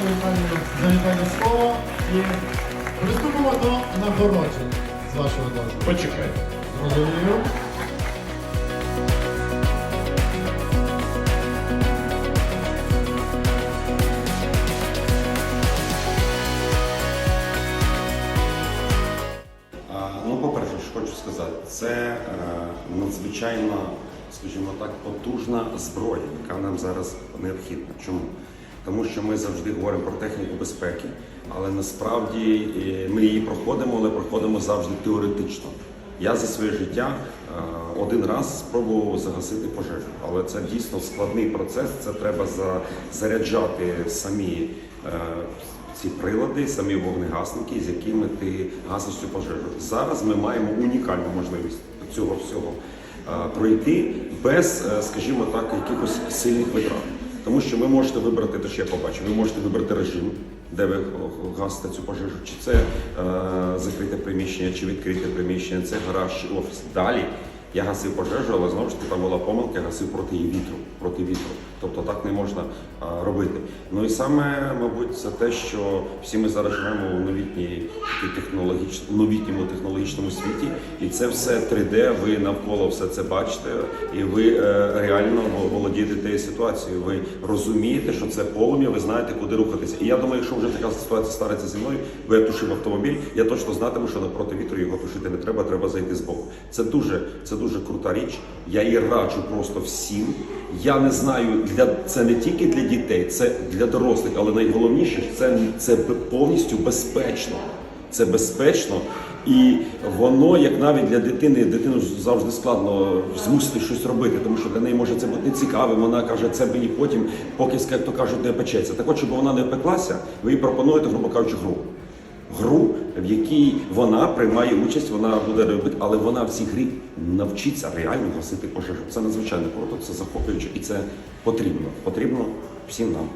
вітальне завітальне слово і приступимо до нагороджень з вашого дозволу. Почекай. Зрозумів. А, Ну, по-перше, що хочу сказати, це е, надзвичайно, скажімо так, потужна зброя, яка нам зараз необхідна. Чому? Тому що ми завжди говоримо про техніку безпеки, але насправді е, ми її проходимо, але проходимо завжди теоретично. Я за своє життя е, один раз спробував загасити пожежу, але це дійсно складний процес. Це треба заряджати самі е, ці прилади, самі вогнегасники, з якими ти гасиш цю пожежу. Зараз ми маємо унікальну можливість цього всього пройти без, скажімо так, якихось сильних витрат. Тому що ви можете вибрати, те, що я побачив, ви можете вибрати режим, де ви гасите цю пожежу, чи це е, закрите приміщення, чи відкрите приміщення, це гараж, офіс. Далі я гасив пожежу, але знову ж таки там була помилка, я гасив проти її вітру, проти вітру. Тобто так не можна а, робити. Ну і саме, мабуть, це те, що всі ми зараз живемо у новітній технологіч... новітньому технологічному світі, і це все 3D, ви навколо все це бачите, і ви е, реально володієте тією ситуацією. Ви розумієте, що це полум'я, ви знаєте, куди рухатися. І я думаю, якщо вже така ситуація станеться зі мною, бо я тушив автомобіль, я точно знатиму, що напроти вітру його тушити не треба, треба зайти з боку. Це дуже, це дуже крута річ. Я її раджу просто всім. Я не знаю, для це не тільки для дітей, це для дорослих, але найголовніше це, це повністю безпечно. Це безпечно, і воно, як навіть для дитини, дитину завжди складно змусити щось робити, тому що для неї може це бути нецікавим. Вона каже, це мені потім, поки як то кажуть, не печеться. Так от, щоб вона не пеклася, ви їй пропонуєте, грубо кажучи, гру. Гру, в якій вона приймає участь, вона буде робити, але вона в цій грі навчиться реально гасити пожежу. Це надзвичайно круто, це захоплююче і це потрібно. Потрібно всім нам.